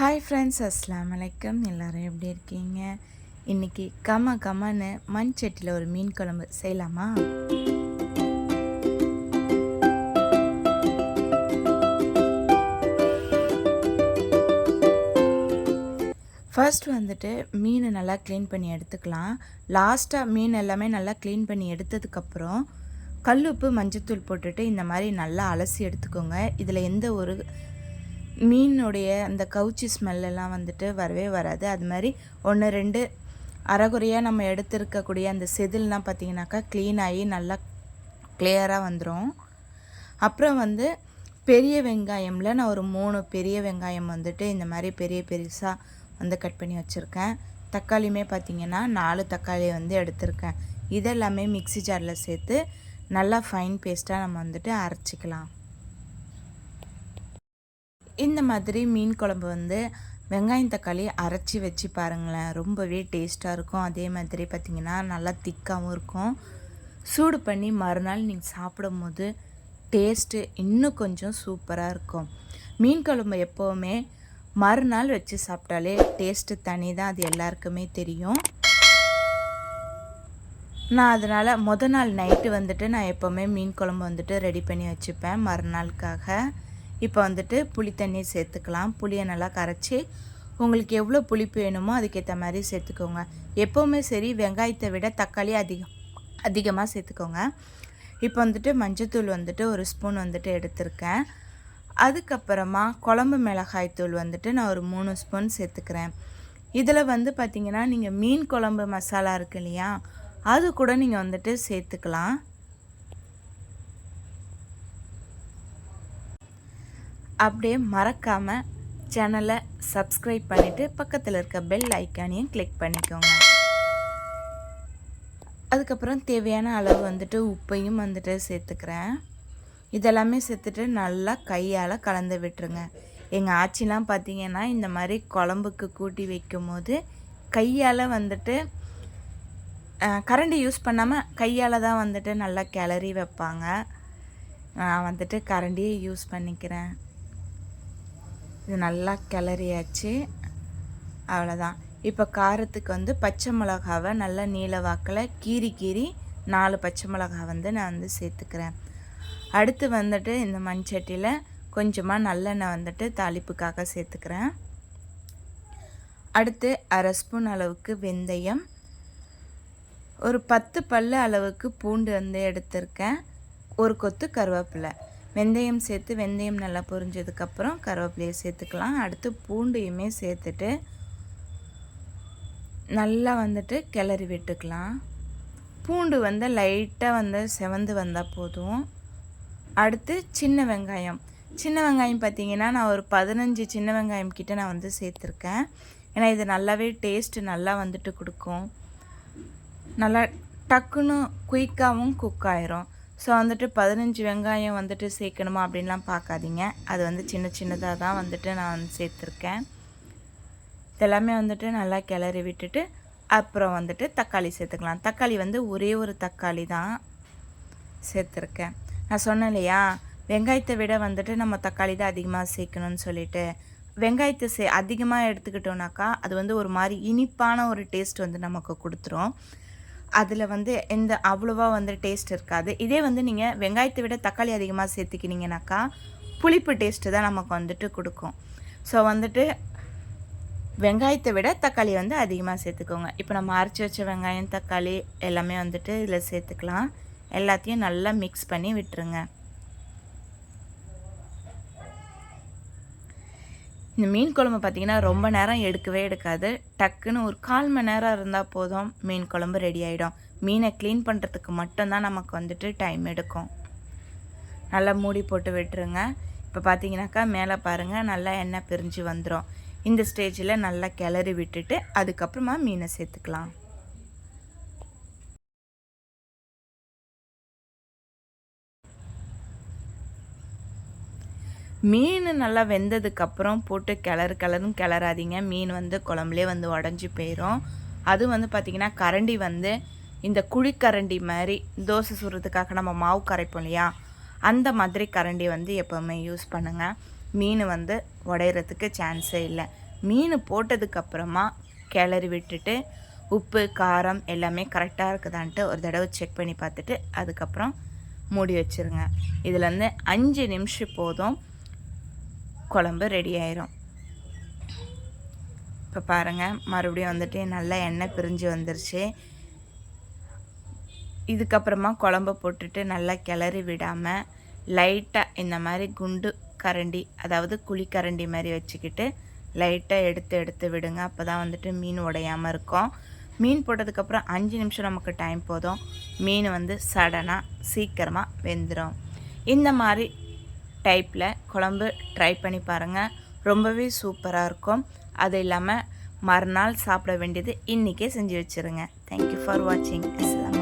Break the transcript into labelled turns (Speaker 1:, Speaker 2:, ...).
Speaker 1: Hi friends அஸ்லாம் வலைக்கம் எல்லாரும் எப்படி இருக்கீங்க? இன்னைக்கு கம கமன்னு மண் சட்டியில் ஒரு மீன் குழம்பு செய்யலாமா? ஃபர்ஸ்ட் வந்துட்டு மீனை நல்லா க்ளீன் பண்ணி எடுத்துக்கலாம். லாஸ்ட்டாக மீன் எல்லாமே நல்லா க்ளீன் பண்ணி எடுத்ததுக்கப்புறம் கல்லுப்பு மஞ்சத்தூள் போட்டுட்டு இந்த மாதிரி நல்லா அலசி எடுத்துக்கோங்க. இதில் எந்த ஒரு மீனுடைய அந்த கவுச்சி ஸ்மெல்லாம் வந்துட்டு வரவே வராது. அது மாதிரி ஒன்று ரெண்டு அறகுறையாக நம்ம எடுத்திருக்கக்கூடிய அந்த செதில்லாம் பார்த்தீங்கன்னாக்கா க்ளீன் ஆகி நல்லா கிளியராக வந்துடும் அப்புறம் வந்து பெரிய வெங்காயமில் நான் ஒரு மூணு பெரிய வெங்காயம் வந்துட்டு இந்த மாதிரி பெரிய பெருசாக வந்து கட் பண்ணி வச்சுருக்கேன். தக்காளியுமே பார்த்தீங்கன்னா நாலு தக்காளி வந்து எடுத்திருக்கேன். இதெல்லாமே மிக்ஸி ஜாரில் சேர்த்து நல்லா ஃபைன் பேஸ்ட்டாக நம்ம வந்துட்டு அரைச்சிக்கலாம். இந்த மாதிரி மீன் குழம்பு வந்து வெங்காயம் தக்காளி அரைச்சி வச்சு பாருங்களேன். ரொம்பவே டேஸ்ட்டாக இருக்கும். அதே மாதிரி பார்த்திங்கன்னா நல்லா திக்காகவும் இருக்கும். சூடு பண்ணி மறுநாள் நீங்கள் சாப்பிடும் போது டேஸ்ட்டு இன்னும் கொஞ்சம் சூப்பராக இருக்கும். மீன் குழம்பு எப்போவுமே மறுநாள் வச்சு சாப்பிட்டாலே டேஸ்ட்டு தனி தான் அது எல்லாருக்குமே தெரியும். நான் அதனால் முத நாள் நைட்டு வந்துட்டு நான் எப்போவுமே மீன் குழம்பு வந்துட்டு ரெடி பண்ணி வச்சுப்பேன் மறுநாளுக்காக. இப்போ வந்துட்டு புளி தண்ணி சேர்த்துக்கலாம். புளியை நல்லா கரைச்சி உங்களுக்கு எவ்வளோ புளிப்பு வேணுமோ அதுக்கேற்ற மாதிரி சேர்த்துக்கோங்க. எப்போவுமே சரி வெங்காயத்தை விட தக்காளி அதிகம் அதிகமாக சேர்த்துக்கோங்க. இப்போ வந்துட்டு மஞ்சத்தூள் வந்துட்டு ஒரு ஸ்பூன் வந்துட்டு எடுத்திருக்கேன். அதுக்கப்புறமா குழம்பு மிளகாய் தூள் வந்துட்டு நான் ஒரு மூணு ஸ்பூன் சேர்த்துக்கிறேன். இதில் வந்து பார்த்திங்கன்னா நீங்கள் மீன் குழம்பு மசாலா இருக்கு இல்லையா அது கூட நீங்கள் வந்துட்டு சேர்த்துக்கலாம். அப்படியே மறக்காமல் சேனலை சப்ஸ்கிரைப் பண்ணிவிட்டு பக்கத்தில் இருக்க பெல் ஐக்கானையும் கிளிக் பண்ணிக்கோங்க. அதுக்கப்புறம் தேவையான அளவு வந்துட்டு உப்பையும் வந்துட்டு சேர்த்துக்கிறேன். இதெல்லாமே சேர்த்துட்டு நல்லா கையால் கலந்து விட்டுருங்க. எங்கள் ஆச்சிலாம் பார்த்தீங்கன்னா இந்த மாதிரி குழம்புக்கு கூட்டி வைக்கும் போது கையால் வந்துட்டு கரண்டி யூஸ் பண்ணாமல் கையால் தான் வந்துட்டு நல்லா கிளறி வைப்பாங்க. நான் வந்துட்டு கரண்டியே யூஸ் பண்ணிக்கிறேன். இது நல்லா கிளறியாச்சு. அவ்வளோதான் இப்போ காரத்துக்கு வந்து பச்சை மிளகாவை நல்லா நீல வாக்கில் கீறி கீறி நாலு பச்சை மிளகா வந்து நான் வந்து சேர்த்துக்கிறேன். அடுத்து வந்துட்டு இந்த மண் சட்டியில் கொஞ்சமாக நல்லெண்ணெய் வந்துட்டு தாளிப்புக்காக சேர்த்துக்கிறேன். அடுத்து அரை ஸ்பூன் அளவுக்கு வெந்தயம். ஒரு பத்து பல்லு அளவுக்கு பூண்டு வந்து எடுத்திருக்கேன். ஒரு கொத்து கருவேப்பிலை. வெந்தயம் சேர்த்து வெந்தயம் நல்லா பொரிஞ்சதுக்கப்புறம் கருவேப்பிலையை சேர்த்துக்கலாம். அடுத்து பூண்டையுமே சேர்த்துட்டு நல்லா வந்துட்டு கிளறி விட்டுக்கலாம். பூண்டு வந்து லைட்டாக வந்து செவந்து வந்தால் போதும். அடுத்து சின்ன வெங்காயம். சின்ன வெங்காயம் பார்த்தீங்கன்னா நான் ஒரு பதினஞ்சு சின்ன வெங்காயம் கிட்ட நான் வந்து சேர்த்துருக்கேன். ஏன்னா இது நல்லாவே டேஸ்ட்டு நல்லா வந்துட்டு கொடுக்கும். நல்லா டக்குன்னு குயிக்காகவும் குக் ஆயிரும். ஸோ வந்துட்டு பதினஞ்சு வெங்காயம் வந்துட்டு சேர்க்கணுமா அப்படின்லாம் பார்க்காதீங்க. அது வந்து சின்ன சின்னதாக தான் வந்துட்டு நான் வந்து சேர்த்துருக்கேன். இதெல்லாமே வந்துட்டு நல்லா கிளறி விட்டுட்டு அப்புறம் வந்துட்டு தக்காளி சேர்த்துக்கலாம். தக்காளி வந்து ஒரே ஒரு தக்காளி தான் சேர்த்துருக்கேன். நான் சொன்னேன் இல்லையா வெங்காயத்தை விட வந்துட்டு நம்ம தக்காளி தான் அதிகமாக சேர்க்கணும்னு சொல்லிட்டு. வெங்காயத்தை சே அதிகமாக எடுத்துக்கிட்டோம்னாக்கா அது வந்து ஒரு மாதிரி இனிப்பான ஒரு டேஸ்ட் வந்து நமக்கு கொடுத்துரும். அதில் வந்து எந்த அவ்வளோவா வந்து டேஸ்ட் இருக்காது. இதே வந்து நீங்கள் வெங்காயத்தை விட தக்காளி அதிகமாக சேர்த்துக்கினீங்கனாக்கா புளிப்பு டேஸ்ட்டு தான் நமக்கு வந்துட்டு கொடுக்கும். ஸோ வந்துட்டு வெங்காயத்தை விட தக்காளி வந்து அதிகமாக சேர்த்துக்கோங்க. இப்போ நம்ம அரைச்சி வச்ச வெங்காயம் தக்காளி எல்லாமே வந்துட்டு இதில் சேர்த்துக்கலாம். எல்லாத்தையும் நல்லா மிக்ஸ் பண்ணி விட்டுருங்க. இந்த மீன் குழம்பு பார்த்திங்கன்னா ரொம்ப நேரம் எடுக்கவே எடுக்காது. டக்குன்னு ஒரு கால் மணி நேரம் இருந்தால் போதும் மீன் குழம்பு ரெடி ஆகிடும் மீனை க்ளீன் பண்ணுறதுக்கு மட்டும்தான் நமக்கு வந்துட்டு டைம் எடுக்கும். நல்லா மூடி போட்டு விட்டுருங்க. இப்போ பார்த்தீங்கன்னாக்கா மேலே பாருங்கள் நல்லா எண்ணெய் பிரிஞ்சு வந்துடும் இந்த ஸ்டேஜில் நல்லா கிளறி விட்டுட்டு அதுக்கப்புறமா மீனை சேர்த்துக்கலாம். மீன் நல்லா வெந்ததுக்கப்புறம் போட்டு கிளறு கிளறும் கிளறாதீங்க. மீன் வந்து குழம்புலே வந்து உடஞ்சி போயிடும் அதுவும் வந்து பார்த்திங்கன்னா கரண்டி வந்து இந்த குழிக்கரண்டி மாதிரி தோசை சுடுறதுக்காக நம்ம மாவு கரைப்போம் இல்லையா? அந்த மாதிரி கரண்டி வந்து எப்போவுமே யூஸ் பண்ணுங்கள் மீன் வந்து உடையிறதுக்கு சான்ஸே இல்லை. மீன் போட்டதுக்கப்புறமா கிளறி விட்டுட்டு உப்பு காரம் எல்லாமே கரெக்டாக இருக்குதான்ட்டு ஒரு தடவை செக் பண்ணி பார்த்துட்டு அதுக்கப்புறம் மூடி வச்சுருங்க. இதில் வந்து அஞ்சு நிமிஷம் போதும். குழம்பு ரெடி ஆயிரும். இப்போ பாருங்கள் மறுபடியும் வந்துட்டு நல்லா எண்ணெய் பிரிஞ்சு வந்துருச்சு. இதுக்கப்புறமா குழம்ப போட்டுட்டு நல்லா கிளறி விடாமல் லைட்டாக இந்த மாதிரி குண்டு கரண்டி அதாவது குழிக்கரண்டி மாதிரி வச்சுக்கிட்டு லைட்டாக எடுத்து எடுத்து விடுங்க. அப்போ தான் வந்துட்டு மீன் உடையாமல் இருக்கும். மீன் போட்டதுக்கப்புறம் அஞ்சு நிமிஷம் நமக்கு டைம் போதும். மீன் வந்து சடனாக சீக்கிரமாக வெந்துடும் இந்த மாதிரி டைப்பில் குழம்பு ட்ரை பண்ணி பாருங்கள் ரொம்பவே சூப்பராக இருக்கும். அது இல்லாமல் மறுநாள் சாப்பிட வேண்டியது இன்றைக்கே செஞ்சு வச்சுருங்க. தேங்க்யூ ஃபார் வாட்சிங் அஸ்லாம்